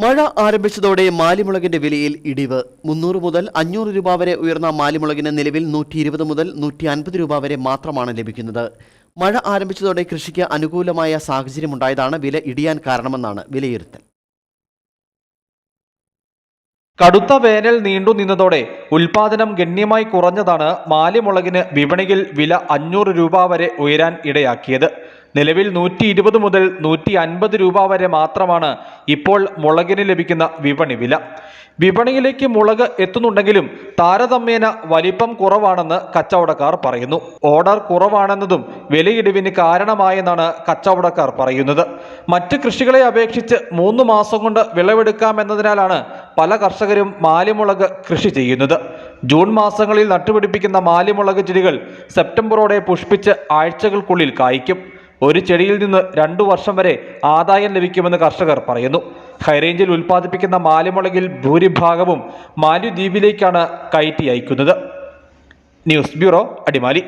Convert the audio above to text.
മഴ ആരംഭിച്ചതോടെ മാലിമുളകിന്റെ വിലയിൽ ഇടിവ്. മുന്നൂറ് മുതൽ അഞ്ഞൂറ് രൂപ വരെ ഉയർന്ന മാലിമുളകിന് നിലവിൽ നൂറ്റി ഇരുപത് മുതൽ നൂറ്റി അൻപത് രൂപ വരെ മാത്രമാണ് ലഭിക്കുന്നത്. മഴ ആരംഭിച്ചതോടെ കൃഷിക്ക് അനുകൂലമായ സാഹചര്യമുണ്ടായതാണ് വില ഇടിയാൻ കാരണമെന്നാണ് വിലയിരുത്തൽ. കടുത്ത വേനൽ നീണ്ടു നിന്നതോടെ ഉൽപാദനം ഗണ്യമായി കുറഞ്ഞതാണ് മാലിമുളകിന് വിപണിയിൽ വില അഞ്ഞൂറ് രൂപ വരെ ഉയരാൻ ഇടയാക്കിയത്. നിലവിൽ നൂറ്റി ഇരുപത് മുതൽ നൂറ്റി അൻപത് രൂപ വരെ മാത്രമാണ് ഇപ്പോൾ മുളകിന് ലഭിക്കുന്ന വിപണി വില. വിപണിയിലേക്ക് മുളക് എത്തുന്നുണ്ടെങ്കിലും താരതമ്യേന വലിപ്പം കുറവാണെന്ന് കച്ചവടക്കാർ പറയുന്നു. ഓർഡർ കുറവാണെന്നതും വിലയിടിവിന് കാരണമായെന്നാണ് കച്ചവടക്കാർ പറയുന്നത്. മറ്റ് കൃഷികളെ അപേക്ഷിച്ച് മൂന്ന് മാസം കൊണ്ട് വിളവെടുക്കാമെന്നതിനാലാണ് പല കർഷകരും മാലിമുളക് കൃഷി ചെയ്യുന്നത്. ജൂൺ മാസങ്ങളിൽ നട്ടുപിടിപ്പിക്കുന്ന മാലിമുളക് ചെടികൾ സെപ്റ്റംബറോടെ പുഷ്പിച്ച് ആഴ്ചകൾക്കുള്ളിൽ കായ്ക്കും. ഒരു ചെടിയിൽ നിന്ന് രണ്ടു വർഷം വരെ ആദായം ലഭിക്കുമെന്ന് കർഷകർ പറയുന്നു. ഹൈറേഞ്ചിൽ ഉൽപ്പാദിപ്പിക്കുന്ന മാലിമുളകിൽ ഭൂരിഭാഗവും മാലിദ്വീപിലേക്കാണ് കയറ്റി അയക്കുന്നത്. News bureau Adimali.